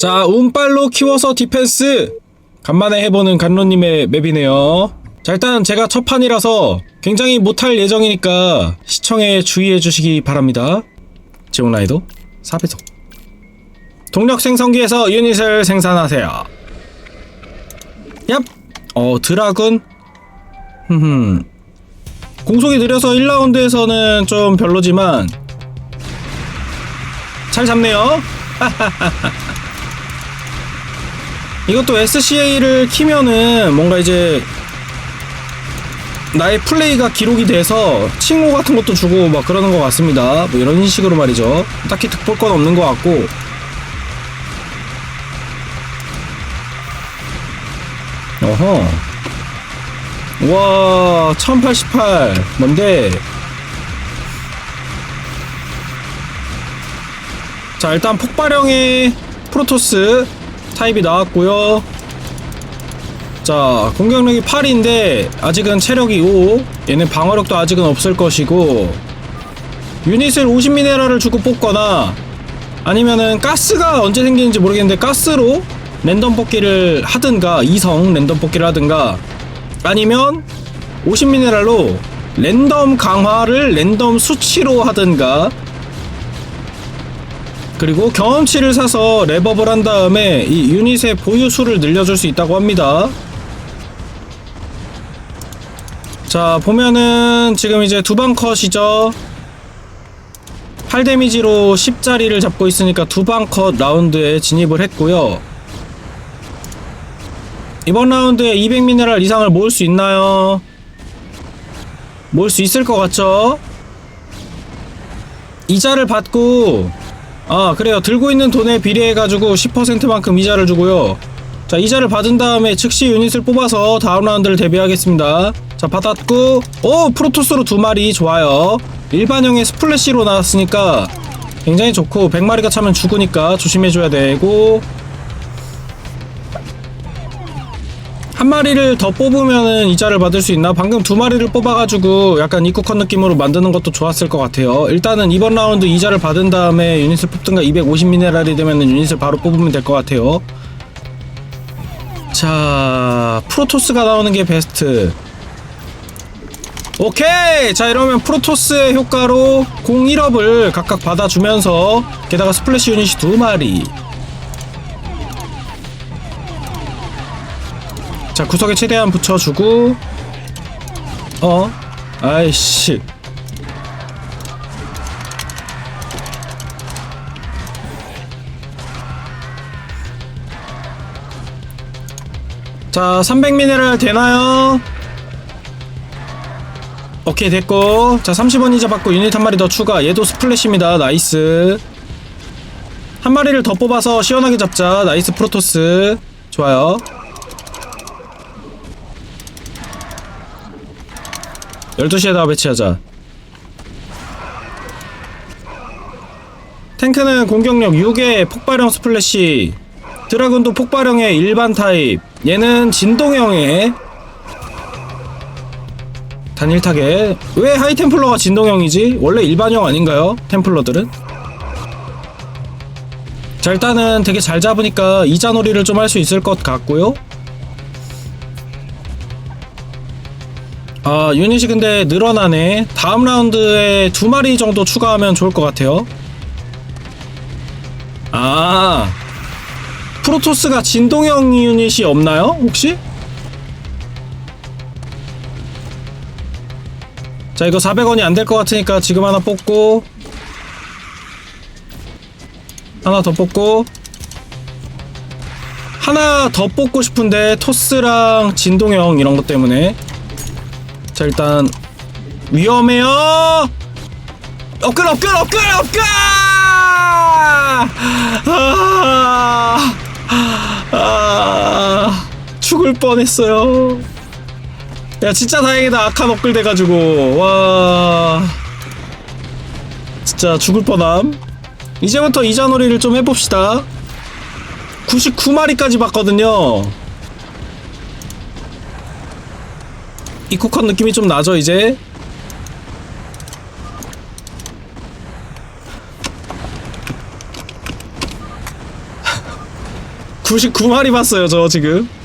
자, 운빨로 키워서 디펜스! 간만에 해보는 간로님의 맵이네요. 자, 일단 제가 첫 판이라서 굉장히 못할 예정이니까 시청에 주의해 주시기 바랍니다. 지옥라이도 4배속. 동력 생성기에서 유닛을 생산하세요. 얍! 어, 드라군? 흠흠. 공속이 느려서 1라운드에서는 좀 별로지만 잘 잡네요. 이것도 SCA를 키면은 뭔가 이제 나의 플레이가 기록이 돼서 칭호 같은 것도 주고 막 그러는 것 같습니다. 뭐 이런 식으로 말이죠. 딱히 득볼 건 없는 것 같고. 어허. 와, 1088. 뭔데? 자, 일단 폭발형의 프로토스 타입이 나왔고요. 자, 공격력이 8인데 아직은 체력이 5. 얘는 방어력도 아직은 없을 것이고 유닛을 50 미네랄을 주고 뽑거나 아니면은 가스가 언제 생기는지 모르겠는데 가스로 랜덤 뽑기를 하든가 이성 랜덤 뽑기를 하든가 아니면 50 미네랄로 랜덤 강화를 랜덤 수치로 하든가 그리고 경험치를 사서 랩업을 한 다음에 이 유닛의 보유 수를 늘려줄 수 있다고 합니다. 자, 보면은 지금 이제 두 방 컷이죠. 8 데미지로 10짜리를 잡고 있으니까 두 방 컷 라운드에 진입을 했고요. 이번 라운드에 200 미네랄 이상을 모을 수 있나요? 모을 수 있을 것 같죠? 이자를 받고 아 그래요. 들고 있는 돈에 비례해가지고 10%만큼 이자를 주고요. 자 이자를 받은 다음에 즉시 유닛을 뽑아서 다음 라운드를 대비하겠습니다. 자 받았고 오 프로토스로 두 마리. 좋아요. 일반형의 스플래시로 나왔으니까 굉장히 좋고 100마리가 차면 죽으니까 조심해줘야 되고 한 마리를 더 뽑으면은 이자를 받을 수 있나? 방금 두 마리를 뽑아가지고 약간 입국컷 느낌으로 만드는 것도 좋았을 것 같아요. 일단은 이번 라운드 이자를 받은 다음에 유닛을 뽑든가 250 미네랄이 되면은 유닛을 바로 뽑으면 될 것 같아요. 자, 프로토스가 나오는 게 베스트. 오케이! 자, 이러면 프로토스의 효과로 공 1업을 각각 받아주면서 게다가 스플래시 유닛이 두 마리. 자 구석에 최대한 붙여주고 어? 아이씨. 자 300 미네랄 되나요? 오케이 됐고. 자 30원 이자 받고 유닛 한 마리 더 추가. 얘도 스플래시입니다. 나이스. 한 마리를 더 뽑아서 시원하게 잡자. 나이스 프로토스. 좋아요 12시에다가 배치하자. 탱크는 공격력 6의 폭발형 스플래시. 드라군도 폭발형의 일반 타입. 얘는 진동형의 단일 타겟. 왜 하이 템플러가 진동형이지? 원래 일반형 아닌가요? 템플러들은? 자, 일단은 되게 잘 잡으니까 이자놀이를 좀 할 수 있을 것 같고요. 아 유닛이 근데 늘어나네. 다음 라운드에 두 마리 정도 추가하면 좋을 것 같아요. 아. 프로토스가 진동형 유닛이 없나요 혹시? 자 이거 400원이 안 될 것 같으니까 지금 하나 뽑고. 하나 더 뽑고. 하나 더 뽑고 싶은데 토스랑 진동형 이런 것 때문에 자 일단 위험해요. 업글 업글 업글 업글! 아, 아, 죽을 뻔했어요. 야 진짜 다행이다. 아칸 업글 돼가지고. 와. 진짜 죽을 뻔함. 이제부터 이자놀이를 좀 해봅시다. 99마리까지 봤거든요 입국한 느낌이 좀 나죠 이제? 99마리 봤어요 저 지금.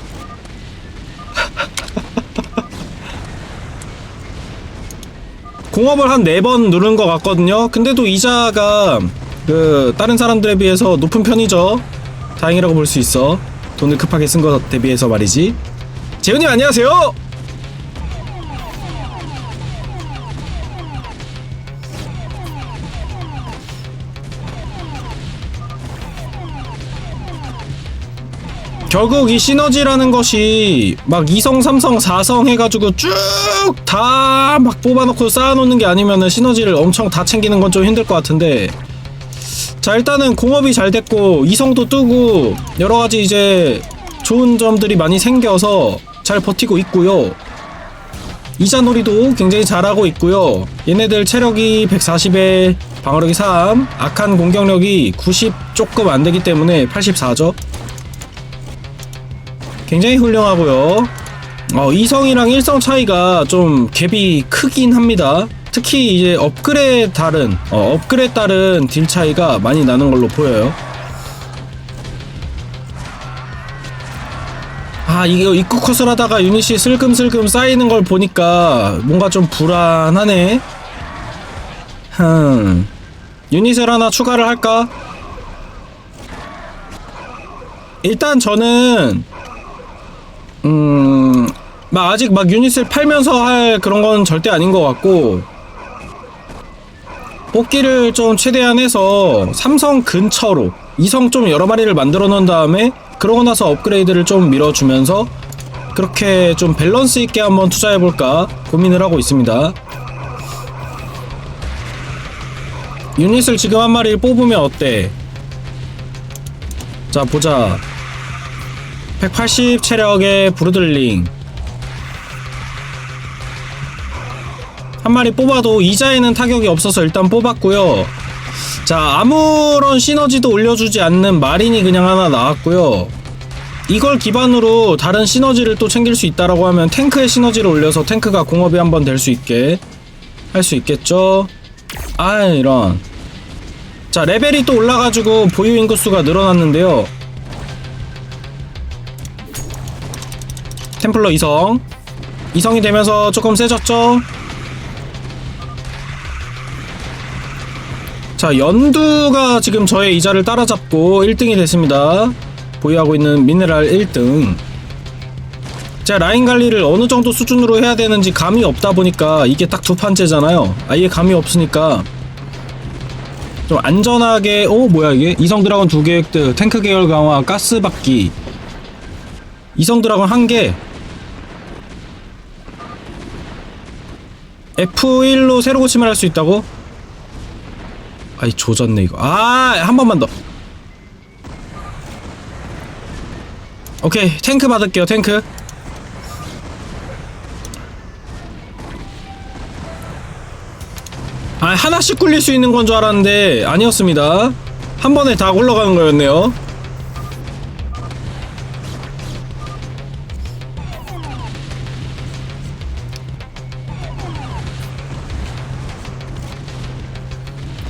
공업을 한 네 번 누른 것 같거든요. 근데도 이자가 그 다른 사람들에 비해서 높은 편이죠. 다행이라고 볼 수 있어. 돈을 급하게 쓴 것 대비해서 말이지. 재훈님 안녕하세요 결국 이 시너지라는 것이 막 2성, 3성, 4성 해가지고 쭉 다 막 뽑아놓고 쌓아놓는 게 아니면은 시너지를 엄청 다 챙기는 건 좀 힘들 것 같은데. 자 일단은 공업이 잘 됐고 2성도 뜨고 여러가지 이제 좋은 점들이 많이 생겨서 잘 버티고 있고요. 이자놀이도 굉장히 잘하고 있고요. 얘네들 체력이 140에 방어력이 3 악한 공격력이 90 조금 안되기 때문에 84죠 굉장히 훌륭하고요. 어, 2성이랑 1성 차이가 좀 갭이 크긴 합니다. 특히 이제 업글에 따른 어, 업글에 따른 딜 차이가 많이 나는 걸로 보여요. 아 이게 입구 컷을 하다가 유닛이 슬금슬금 쌓이는 걸 보니까 뭔가 좀 불안하네. 흠. 유닛을 하나 추가를 할까? 일단 저는 음, 막 아직 막 유닛을 팔면서 할 그런 건 절대 아닌 것 같고 뽑기를 좀 최대한 해서 삼성 근처로 이성 좀 여러 마리를 만들어 놓은 다음에 그러고 나서 업그레이드를 좀 밀어주면서 그렇게 좀 밸런스 있게 한번 투자해 볼까 고민을 하고 있습니다. 유닛을 지금 한 마리를 뽑으면 어때? 자 보자. 180 체력의 브루들링. 한 마리 뽑아도 이자에는 타격이 없어서 일단 뽑았고요. 자 아무런 시너지도 올려주지 않는 마린이 그냥 하나 나왔고요. 이걸 기반으로 다른 시너지를 또 챙길 수 있다라고 하면 탱크의 시너지를 올려서 탱크가 공업이 한번 될 수 있게 할 수 있겠죠? 아 이런. 자 레벨이 또 올라가지고 보유 인구수가 늘어났는데요 템플러 2성. 2성이 되면서 조금 세졌죠? 자 연두가 지금 저의 이자를 따라잡고 1등이 됐습니다. 보유하고 있는 미네랄 1등. 제가 라인 관리를 어느 정도 수준으로 해야 되는지 감이 없다 보니까 이게 딱 두 판째잖아요. 아예 감이 없으니까 좀 안전하게 어 뭐야 이게? 이성 드라곤 두 계획들 탱크 계열 강화 가스 받기. 이성 드라곤 한개 F1로 새로 고침을 할 수 있다고? 아이 조졌네 이거. 아 한 번만 더. 오케이 탱크 받을게요 탱크. 아 하나씩 굴릴 수 있는 건 줄 알았는데 아니었습니다. 한 번에 다 굴러가는 거였네요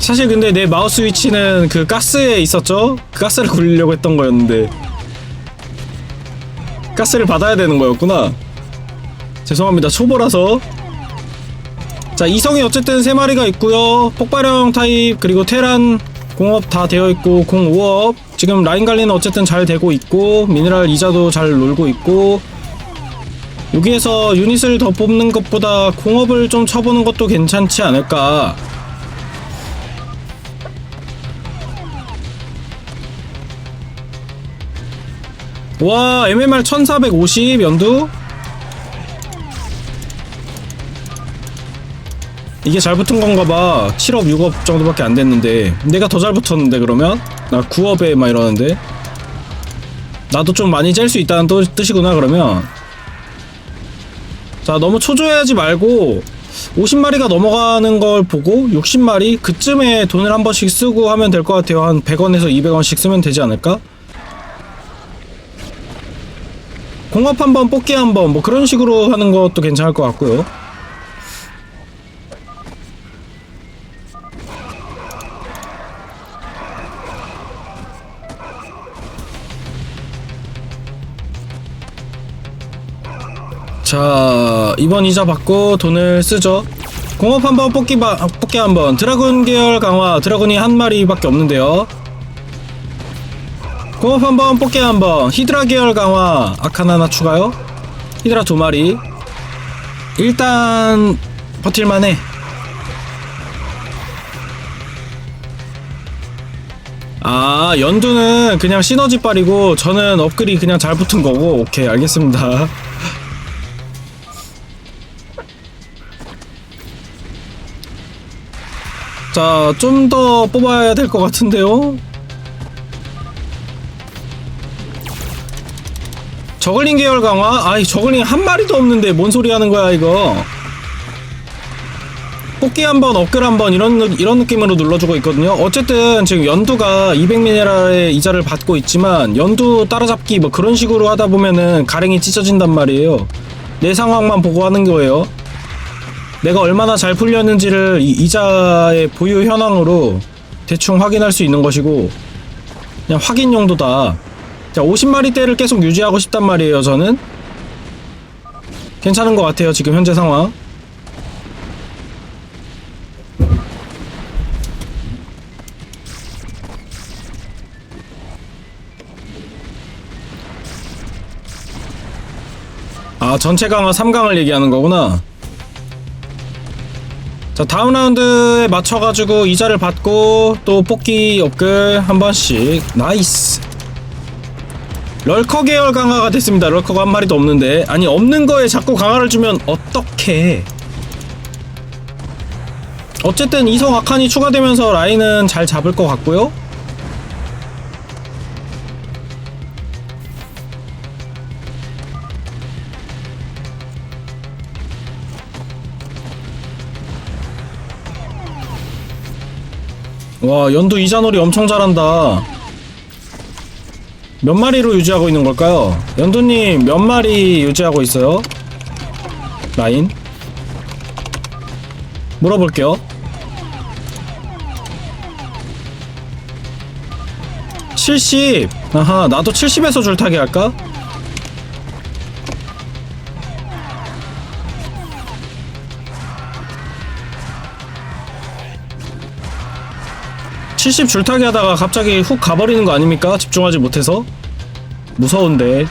사실 근데 내 마우스 위치는 그 가스에 있었죠? 그 가스를 굴리려고 했던 거였는데. 가스를 받아야 되는 거였구나. 죄송합니다. 초보라서. 자 이성이 어쨌든 3마리가 있고요. 폭발형 타입 그리고 테란 공업 다 되어 있고 공 5업. 지금 라인 관리는 어쨌든 잘 되고 있고 미네랄 이자도 잘 놀고 있고. 여기에서 유닛을 더 뽑는 것보다 공업을 좀 쳐보는 것도 괜찮지 않을까 와 MMR 1450 연두. 이게 잘 붙은 건가 봐. 7업 6업 정도밖에 안 됐는데. 내가 더 잘 붙었는데 그러면? 나 9업에 막 이러는데. 나도 좀 많이 짤 수 있다는 또, 뜻이구나 그러면. 자 너무 초조해하지 말고 50마리가 넘어가는 걸 보고 60마리 그쯤에 돈을 한 번씩 쓰고 하면 될 것 같아요. 한 100원에서 200원씩 쓰면 되지 않을까? 공업 한번 뽑기 한번 뭐 그런 식으로 하는 것도 괜찮을 것 같고요. 자 이번 이자 받고 돈을 쓰죠. 공업 한번 뽑기 바, 뽑기 한번. 드라군 계열 강화. 드라군이 한 마리밖에 없는데요. 공업 한번 뽑기 한번. 히드라 계열 강화. 아칸 하나 추가요. 히드라 두 마리. 일단 버틸만해. 아 연두는 그냥 시너지 빨이고 저는 업글이 그냥 잘 붙은 거고. 오케이 알겠습니다. 자, 좀 더 뽑아야 될 것 같은데요? 저글링 계열 강화? 아이, 저글링 한 마리도 없는데 뭔 소리 하는 거야, 이거. 뽑기 한 번, 업글 한 번, 이런, 느- 이런 느낌으로 눌러주고 있거든요. 어쨌든, 지금 연두가 200미네랄의 이자를 받고 있지만, 연두 따라잡기 뭐 그런 식으로 하다 보면은 가랭이 찢어진단 말이에요. 내 상황만 보고 하는 거예요. 내가 얼마나 잘 풀렸는지를 이 이자의 보유 현황으로 대충 확인할 수 있는 것이고 그냥 확인 용도다. 자, 50마리대를 계속 유지하고 싶단 말이에요, 저는. 괜찮은 것 같아요, 지금 현재 상황. 아, 전체 강화 3강을 얘기하는 거구나. 자 다음 라운드에 맞춰가지고 이자를 받고 또 뽑기 업글 한 번씩 나이스 럴커 계열 강화가 됐습니다. 럴커가 한 마리도 없는데. 아니 없는 거에 자꾸 강화를 주면 어떡해. 어쨌든 이성 아칸이 추가되면서 라인은 잘 잡을 것 같고요. 와 연두 이자놀이 엄청 잘한다 몇 마리로 유지하고 있는 걸까요? 연두님 몇 마리 유지하고 있어요? 라인 물어볼게요 70 아하 나도 70에서 줄타기 할까 ?70 줄타기 하다가 갑자기 훅 가버리는 거 아닙니까? 집중하지 못해서. 무서운데.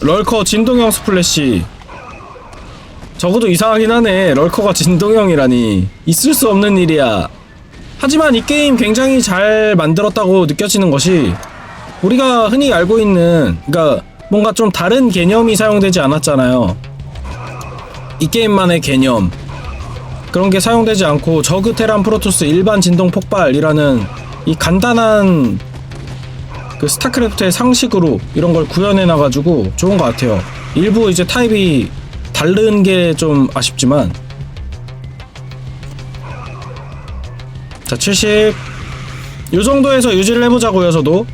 럴커 진동형 스플래시. 적어도 이상하긴 하네. 럴커가 진동형이라니. 있을 수 없는 일이야. 하지만 이 게임 굉장히 잘 만들었다고 느껴지는 것이 우리가 흔히 알고 있는 그러니까 뭔가 좀 다른 개념이 사용되지 않았잖아요. 이 게임만의 개념 그런 게 사용되지 않고 저그 테란 프로토스 일반 진동 폭발이라는 이 간단한 그 스타크래프트의 상식으로 이런 걸 구현해 놔가지고 좋은 것 같아요. 일부 이제 타입이 다른 게 좀 아쉽지만 자 70. 요 정도에서 유지를 해보자고요, 저도.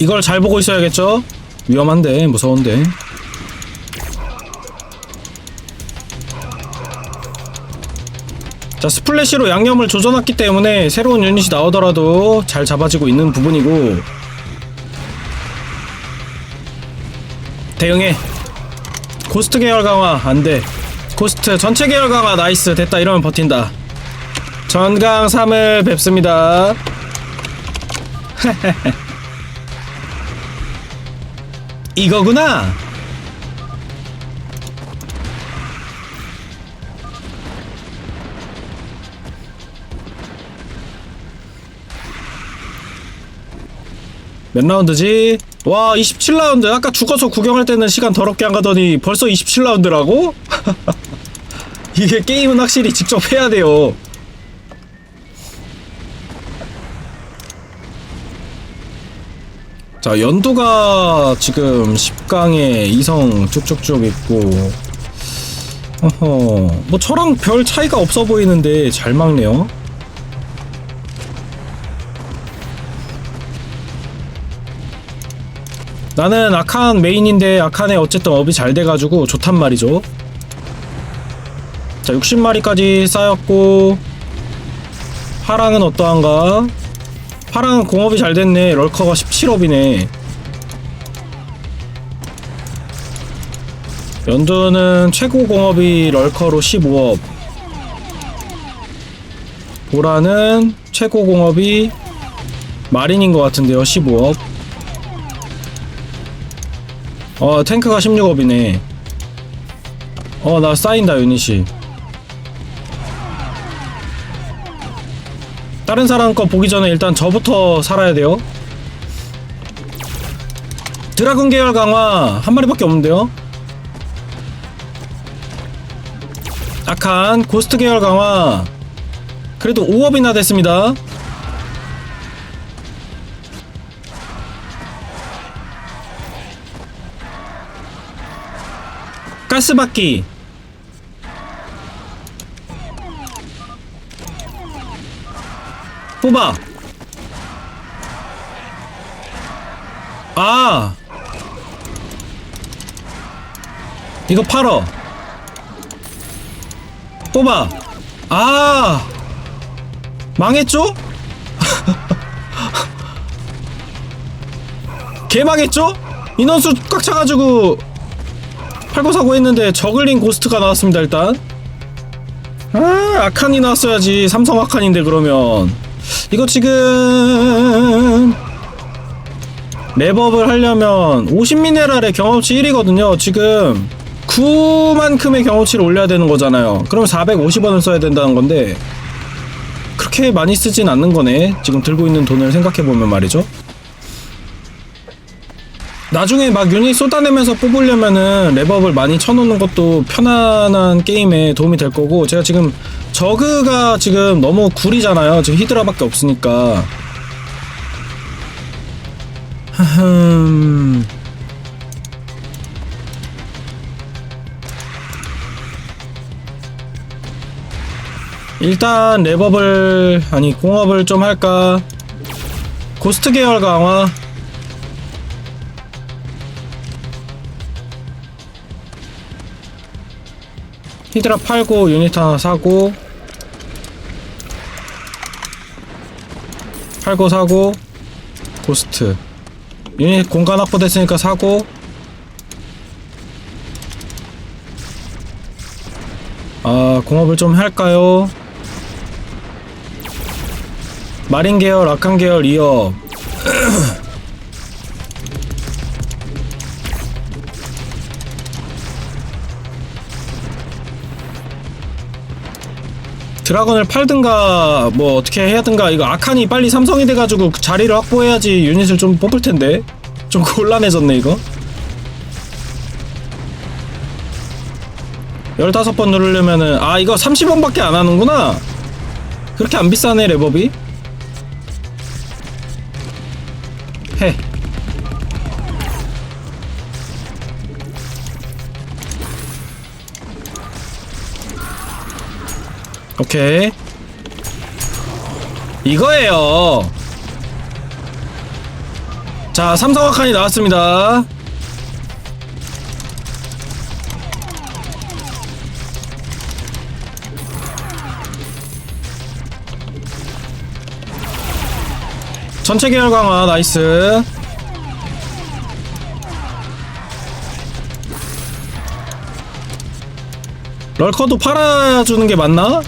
이걸 잘 보고 있어야겠죠? 위험한데, 무서운데. 자, 스플래시로 양념을 조져놨기 때문에 새로운 유닛이 나오더라도 잘 잡아지고 있는 부분이고. 대응해. 고스트 계열 강화, 안 돼. 고스트 전체 계열 강화, 나이스. 됐다. 이러면 버틴다. 전강 3을 뵙습니다. 이거구나. 몇 라운드지? 와 27라운드 아까 죽어서 구경할 때는 시간 더럽게 안 가더니 벌써 27라운드라고? 이게 게임은 확실히 직접 해야 돼요 자 연두가 지금 10강에 이성 쭉쭉쭉 있고 어허 뭐 저랑 별 차이가 없어 보이는데 잘 막네요. 나는 아칸 메인인데 아칸에 어쨌든 업이 잘 돼가지고 좋단 말이죠. 자 60마리까지 쌓였고 파랑은 어떠한가 파랑은 공업이 잘 됐네. 럴커가 17업이네. 연두는 최고 공업이 럴커로 15업. 보라는 최고 공업이 마린인 것 같은데요. 15업. 어 탱크가 16업이네. 어 나 쌓인다 유닛이 다른 사람 거 보기 전에 일단 저부터 살아야 돼요. 드라군 계열 강화 한 마리밖에 없는데요. 악한 고스트 계열 강화. 그래도 5업이나 됐습니다. 가스바퀴 뽑아. 아. 이거 팔어. 뽑아. 아. 망했죠? 개 망했죠? 인원수 꽉 차가지고 팔고 사고 했는데 저글링 고스트가 나왔습니다 일단. 아 아칸이 나왔어야지. 삼성 아칸인데 그러면 이거 지금 랩업을 하려면 50미네랄의 경험치 1이거든요. 지금 9만큼의 경험치를 올려야 되는 거잖아요. 그럼 450원을 써야 된다는 건데 그렇게 많이 쓰진 않는 거네. 지금 들고 있는 돈을 생각해 보면 말이죠 나중에 막 유닛 쏟아내면서 뽑으려면은 랩업을 많이 쳐놓는 것도 편안한 게임에 도움이 될 거고 제가 지금 저그가 지금 너무 구리잖아요. 지금 히드라밖에 없으니까. 흠 일단 랩업을 아니 공업을 좀 할까? 고스트 계열 강화 히드라 팔고 유닛 하나 사고 팔고 사고 고스트 유닛 공간 확보됐으니까 사고 아 공업을 좀 할까요? 마린 계열, 아칸 계열 2업 드라곤을 팔든가 뭐 어떻게 해야든가 이거 아칸이 빨리 삼성이 돼가지고 그 자리를 확보해야지 유닛을 좀 뽑을 텐데. 좀 곤란해졌네 이거. 15번 누르려면은 아 이거 30원밖에 안 하는구나. 그렇게 안 비싸네 랩업이 해 오케이. 이거예요. 자 삼성화칸이 나왔습니다. 전체 계열 강화 나이스. 럴커도 팔아주는 게 맞나?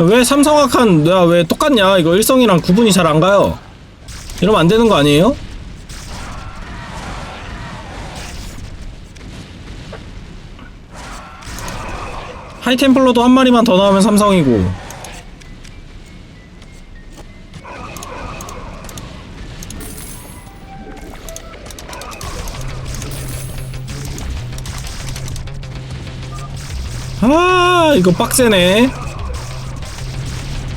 왜 삼성학한 내가 왜 똑같냐? 이거 일성이랑 구분이 잘 안 가요. 이러면 안 되는 거 아니에요? 하이템플러도 한 마리만 더 나오면 삼성이고. 아 이거 빡세네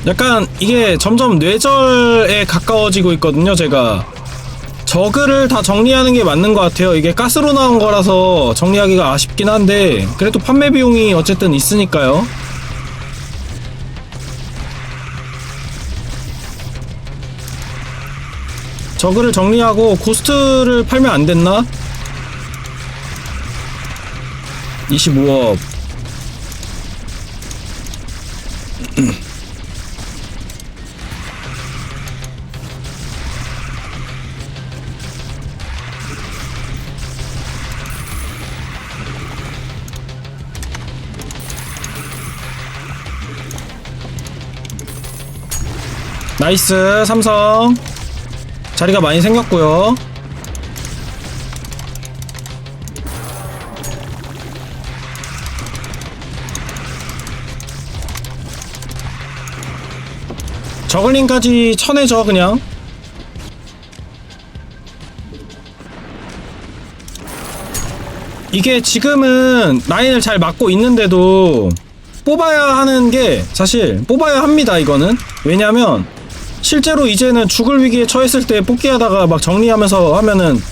약간 이게 점점 뇌절에 가까워지고 있거든요 제가. 저그를 다 정리하는 게 맞는 것 같아요. 이게 가스로 나온 거라서 정리하기가 아쉽긴 한데 그래도 판매 비용이 어쨌든 있으니까요. 저그를 정리하고 고스트를 팔면 안 됐나? 25억 나이스 삼성. 자리가 많이 생겼고요. 저글링까지 쳐내죠 그냥. 이게 지금은 라인을 잘 막고 있는데도 뽑아야 하는 게 사실 뽑아야 합니다 이거는. 왜냐면 실제로 이제는 죽을 위기에 처했을 때 뽑기 하다가 막 정리하면서 하면은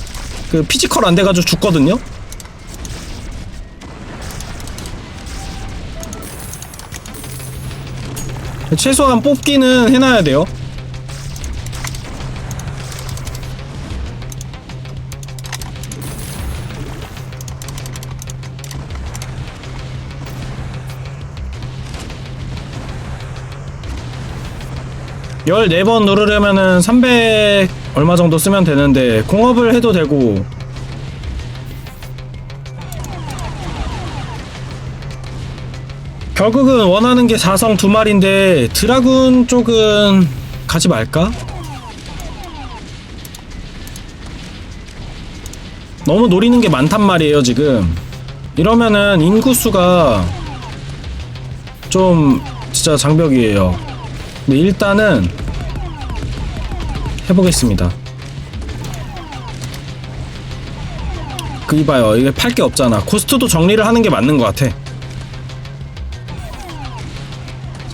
그 피지컬 안 돼가지고 죽거든요? 최소한 뽑기는 해놔야 돼요 열네 번 누르려면은 300 얼마 정도 쓰면 되는데 공업을 해도 되고. 결국은 원하는 게 4성 두 마리인데 드라군 쪽은 가지 말까? 너무 노리는 게 많단 말이에요 지금. 이러면은 인구수가 좀 진짜 장벽이에요 근데 일단은 해보겠습니다. 그 이봐요. 이게 팔 게 없잖아. 코스트도 정리를 하는 게 맞는 것 같아.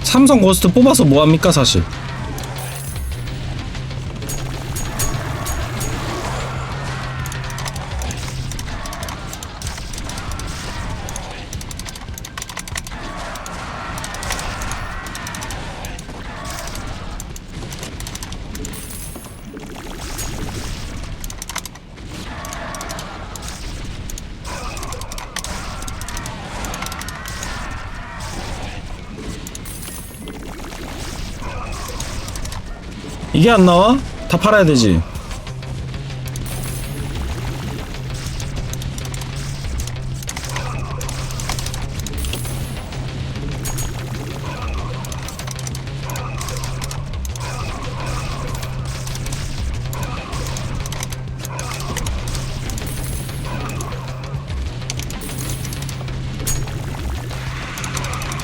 삼성 고스트 뽑아서 뭐합니까 사실. 이게 안 나와? 다 팔아야 되지.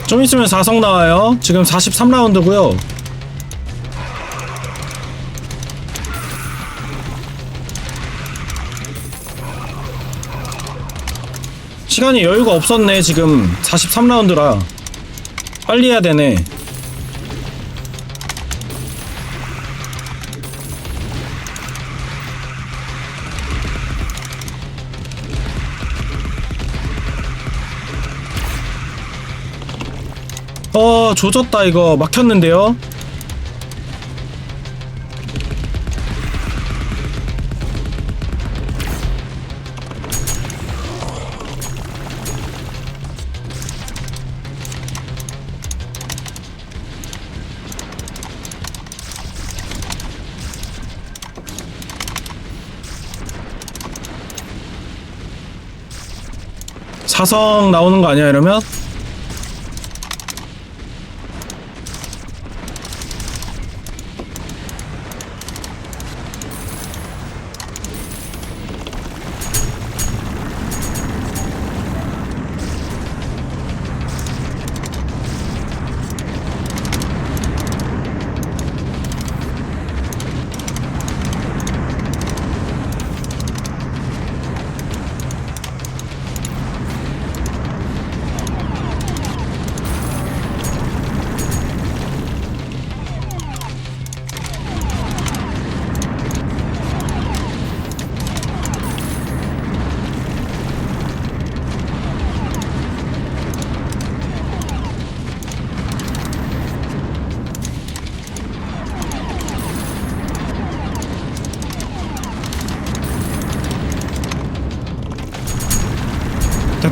좀 있으면 4성 나와요. 지금 43라운드고요. 시간이 여유가 없었네 지금. 43라운드라. 빨리 해야 되네. 어 조졌다 이거. 막혔는데요 사성 나오는 거 아니야 이러면?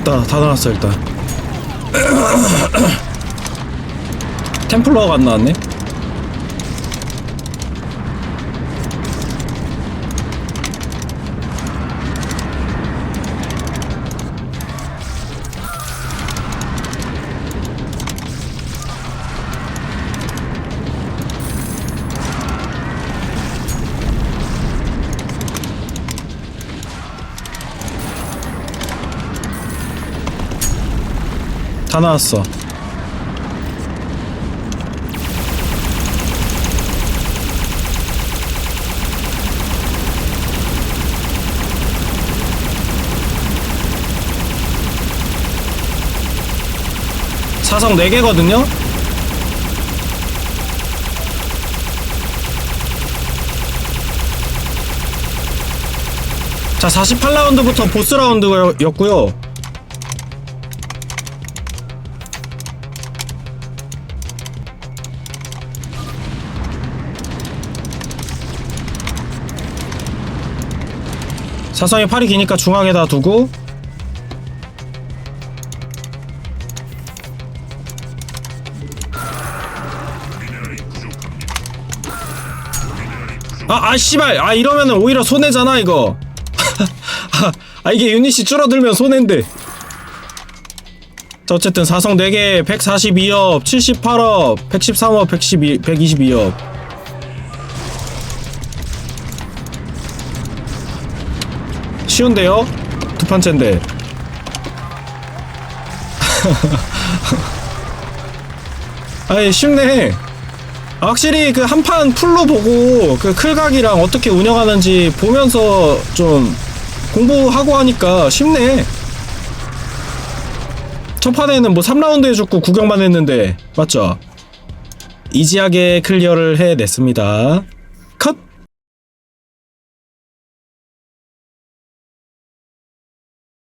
다 다 나왔어 일단. 템플러가 안 나왔네 다 나왔어 사성 4개거든요? 자 48라운드부터 보스 라운드였고요 사성이 팔이 기니까 중앙에다 두고 아, 아, 씨발. 아, 이러면은 오히려 손해잖아, 이거. 아, 이게 유닛이 줄어들면 손해인데. 자, 어쨌든 사성 4개, 142업, 78업, 113업, 112, 122업. 쉬운데요? 두 판째인데. 아니, 쉽네. 아, 확실히 그 한 판 풀로 보고 그 클각이랑 어떻게 운영하는지 보면서 좀 공부하고 하니까 쉽네. 첫 판에는 뭐 3라운드 해줬고 구경만 했는데 맞죠? 이지하게 클리어를 해냈습니다.